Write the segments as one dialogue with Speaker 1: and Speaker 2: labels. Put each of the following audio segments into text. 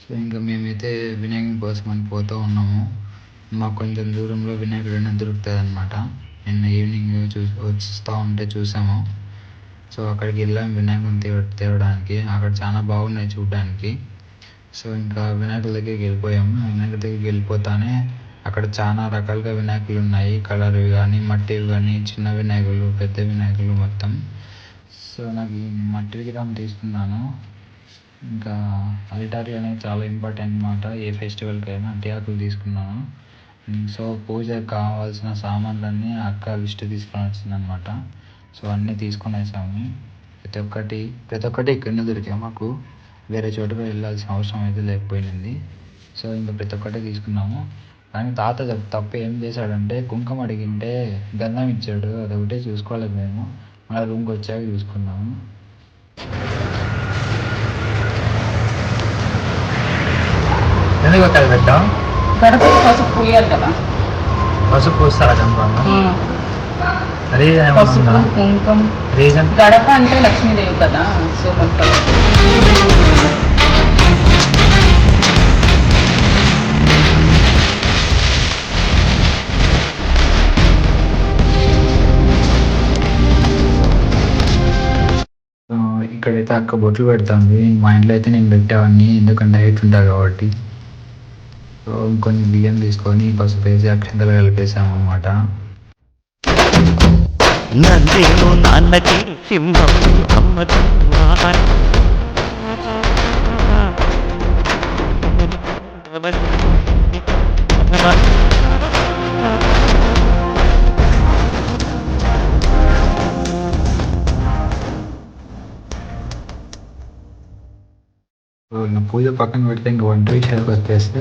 Speaker 1: So ఇంకా మేమైతే వినాయకుని కోసం అని పోతూ ఉన్నాము. మాకు కొంచెం దూరంలో వినాయకుడు అనేది దొరుకుతుంది అనమాట నిన్న ఈవినింగ్ చూ వస్తూ ఉంటే చూసాము. సో అక్కడికి వెళ్ళాం వినాయకుని తేవ తేవడానికి. అక్కడ చాలా బాగున్నాయి చూడడానికి. సో ఇంకా వినాయకుడి దగ్గరికి వెళ్ళిపోయాము. వినాయకుడి దగ్గరికి వెళ్ళిపోతానే అక్కడ చాలా రకాలుగా వినాయకులు ఉన్నాయి. కలర్వి కానీ మట్టివి కానీ చిన్న వినాయకులు పెద్ద వినాయకులు మొత్తం. సో నాకు ఈ మట్టి విగ్రహం తీసుకున్నాను. ఇంకా అల్టారి అనేది చాలా ఇంపార్టెంట్ అనమాట ఏ ఫెస్టివల్కైనా అట్టి ఆకులు తీసుకున్నాను సో పూజకి కావాల్సిన సామాన్లన్నీ అక్క లిస్ట్ తీసుకొని వచ్చిందనమాట సో అన్నీ తీసుకొని వేసాము ప్రతి ఒక్కటి ప్రతి ఒక్కటి ఇక్కడనే దొరికాయి మాకు. వేరే చోటుకు వెళ్ళాల్సిన అవసరం అయితే లేకపోయింది. సో ఇంకా ప్రతి ఒక్కటి తీసుకున్నాము. కానీ తాత తప్పు- తప్పు ఏం చేశాడంటే కుంకుమ అడిగింటే గంధం ఇచ్చాడు. అది ఒకటే చూసుకోలేదు మేము. మళ్ళీ రూమ్కి వచ్చాక చూసుకున్నాము ఎందుకు అక్కడ పెట్టాం
Speaker 2: గడప పసుపు పూయాలి కదా.
Speaker 1: పసుపు పూస్తారా కనుకోండి రీజన్
Speaker 2: పసుపు
Speaker 1: రీజన్?
Speaker 2: గడప అంటే లక్ష్మీదేవి కదా సో
Speaker 1: ఇక్కడైతే అక్క బొట్లు పెడుతుంది. మా ఇంట్లో అయితే నేను పెట్టేవాడిని ఎందుకంటే హైట్ ఉంటా కాబట్టి. కొన్ని బియ్యం తీసుకొని పసుపు వేసి అక్షంతలు కలిపేసాము అనమాట
Speaker 3: నందేను సింహం.
Speaker 1: సో ఇంకా పూజ పక్కన పెడితే ఇంకా వంట విషయానికి వచ్చేస్తే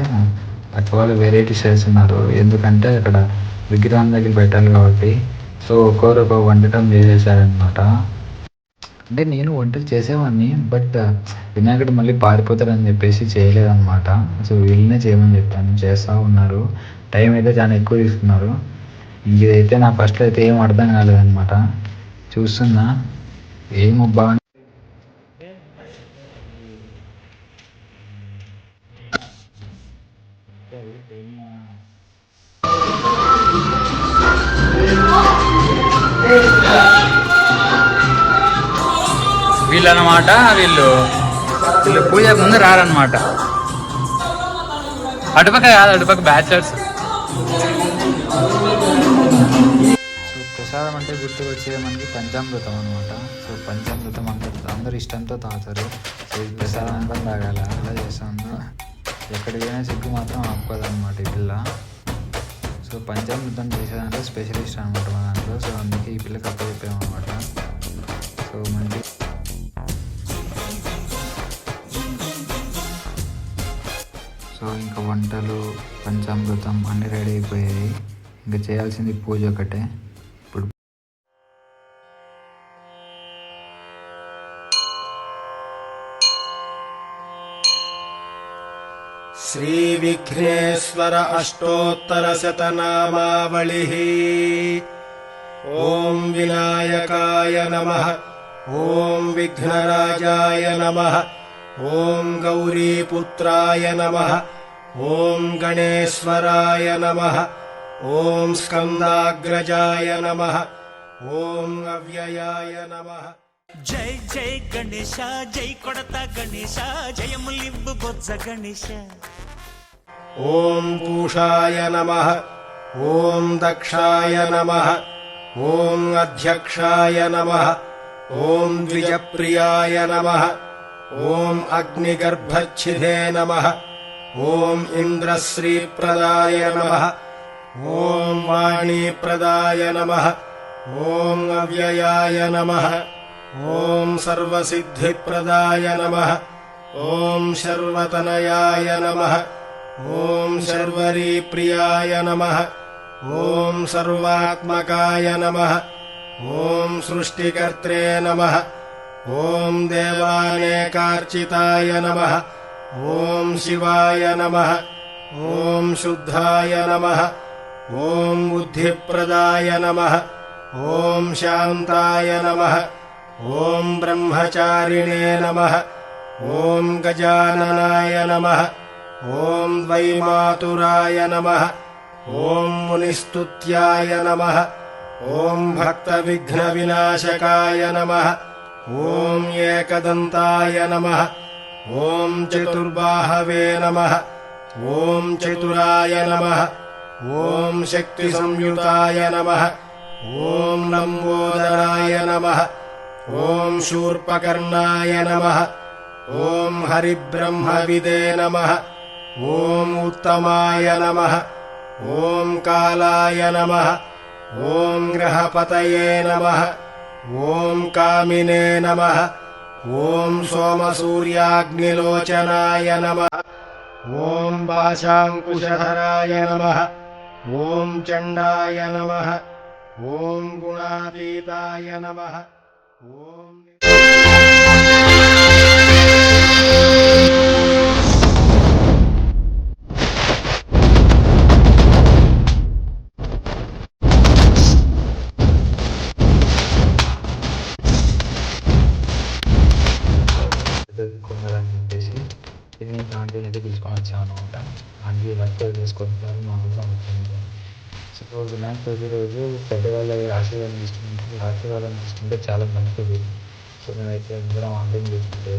Speaker 1: అక్క వాళ్ళు వెరైటీస్ చేస్తున్నారు ఎందుకంటే అక్కడ విగ్రహం దగ్గర పెట్టాలి కాబట్టి. సో ఒక్కొరు ఒక వంటకం చేసేసారనమాట అంటే నేను వంటలు చేసేవాడిని బట్ వినాయకుడు మళ్ళీ పారిపోతాడని చెప్పేసి చేయలేదన్నమాట. సో వీళ్ళనే చేయమని చెప్పాను. చేస్తూ ఉన్నారు. టైం అయితే చాలా ఎక్కువ తీసుకున్నారు. ఇదైతే నా ఫస్ట్లో అయితే ఏం అర్థం కాలేదన్నమాట. చూస్తున్నా. ఏం అబ్బా వీళ్ళు వీళ్ళు వీళ్ళు పూజకు ముందు రారన్నమాట. అటుపక్క కాదు అటుపక్క బ్యాచలర్స్. సో ప్రసాదం అంటే గుర్తుకు వచ్చేది మనకి పంచామృతం అనమాట సో పంచామృతం అందరు అందరు ఇష్టంతో తాగుతారు. సో ఈ ప్రసాదం అంతా తాగాల. అలా చేస్తాను ఎక్కడికి పోయినా సిగ్గు మాత్రం ఆపుకోదనమాట ఈ పిల్ల. సో పంచామృతం చేసేదాంట్లో స్పెషలిస్ట్ అనమాట మా దాంట్లో. సో అందుకే ఈ పిల్లకి అప్పచెప్పామన్నమాట. సో మనకి సో ఇంకా వంటలు పంచామృతం అన్నీ రెడీ అయిపోయాయి ఇంకా చేయాల్సింది పూజ ఒకటే ఇప్పుడు
Speaker 4: श्रीविघ्नेश्वर अष्टोत्तरशतनामावलिः ॐ विनायकाय नमः ॐ विघ्नराजाय नमः ॐ गौरीपुत्राय नमः। ॐ गणेश्वराय नमः। ॐ स्कन्दाग्रजाय नमः। ॐ अव्ययाय नमः।
Speaker 3: जय जय गणेश गणेशा जै कोडतगणेशा जय गणेश।
Speaker 4: ॐ पूषाय नमः। ॐ दक्षाय नमः। ॐ अध्यक्षाय नमः। ॐ द्विजप्रियाय नमः। ॐ अग्निगर्भच्छिदे नमः। ॐ इन्द्रश्रीप्रदाय नमः। ॐ वाणीप्रदाय नमः। ॐ अव्ययाय नमः। ॐ सर्वसिद्धिप्रदाय नमः। ॐ शर्वतनयाय नमः। ॐ शर्वरीप्रियाय नमः। ॐ सर्वात्मकाय नमः। ॐ सृष्टिकर्त्रे नमः ॐ देवानेकार्चिताय नमः। ॐ शिवाय नमः। ॐ शुद्धाय नमः। ॐ बुद्धिप्रदाय नमः। ॐ शान्ताय नमः। ॐ ब्रह्मचारिणे नमः। ॐ गजाननाय नमः। ॐ द्वैमातुराय नमः। ॐ मुनिस्तुत्याय नमः। ॐ भक्तविघ्नविनाशकाय नमः ॐ एकदन्ताय नमः। ॐ चतुर्बाहवे नमः। ॐ चतुराय नमः। ॐ शक्तिसंयुताय नमः। ॐ लम्बोदराय नमः। ॐ शूर्पकर्णाय नमः। ॐ हरिब्रह्मविदे नमः। ॐ उत्तमाय नमः। ॐ कालाय नमः। ॐ ग्रहपतये नमः ॐ कामिने नमः। ॐ सोमसूर्याग्निलोचनाय नमः। ॐ पाशाङ्कुशधराय नमः। ॐ चण्डाय नमः। ॐ गुणातीताय नमः। ॐ
Speaker 1: ఇది ఆంటీని అయితే పిలుచుకొని వచ్చాను అనమాట ఆంటీ లంచ్ చేసుకుంటున్నారు మా ఊళ్ళో వచ్చింది సో రోజు చవితి రోజు పెద్దవాళ్ళ ఆశీర్వాదం తీసుకుంటే ఆశీర్వాదం తీసుకుంటే చాలా మంచిది. సో మేమైతే అందరం ఆన్లైన్ చేసుకుంటే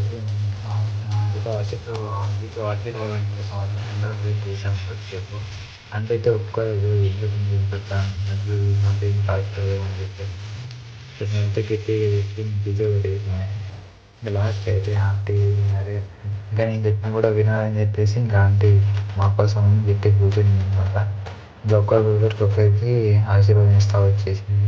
Speaker 1: ఆంటీతో ఆశీర్వాదం ఆంటీతో ఆశీర్వాదం కోసం అందరం వెయిట్ చేసాం చెప్పు అంటే అయితే ఒక్కరోజు ఇల్లు పెడతాను ఆంటీని ఆశీర్వాదం లాస్ట్ అయితే ఆంటీ అరే ఇంకా నేను చెప్పిన కూడా వినాలని చెప్పేసి ఇంకా ఆంటీ మా కోసం చెప్పి కూర్చొని అనమాట. ఇంకా ఒక్కరికి ఒక్కరికి ఆశీర్వదిస్తూ వచ్చేసింది.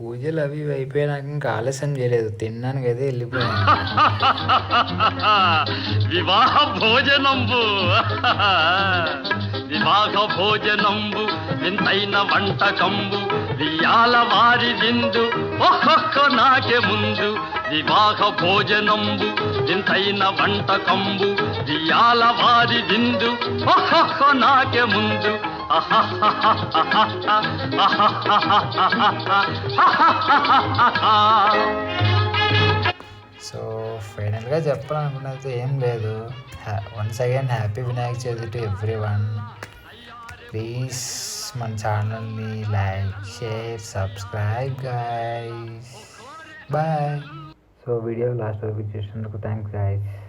Speaker 1: పూజలు అవి ఇవి అయిపోయినాక ఇంకా ఆలస్యం చేయలేదు. తిన్నాను కదా వెళ్ళిపోయాను.
Speaker 5: వివాహ భోజనంబు. వివాహ భోజనంబు వింతైన వంటకంబు వియాల వారి విందు ఒక్కొక్క నాకే ముందు. వివాహ భోజనంబు వింతైన వంటకంబు వియాల వారి విందు ఒక్కొక్క నాకే ముందు.
Speaker 1: సో ఫైనల్గా చెప్పాలనుకున్నది ఏం లేదు. Once again happy Vinayaka Chavithi to everyone please మన ఛానల్ని like share subscribe guys bye so video last వరకు చూసినందుకు థ్యాంక్స్ గాయస్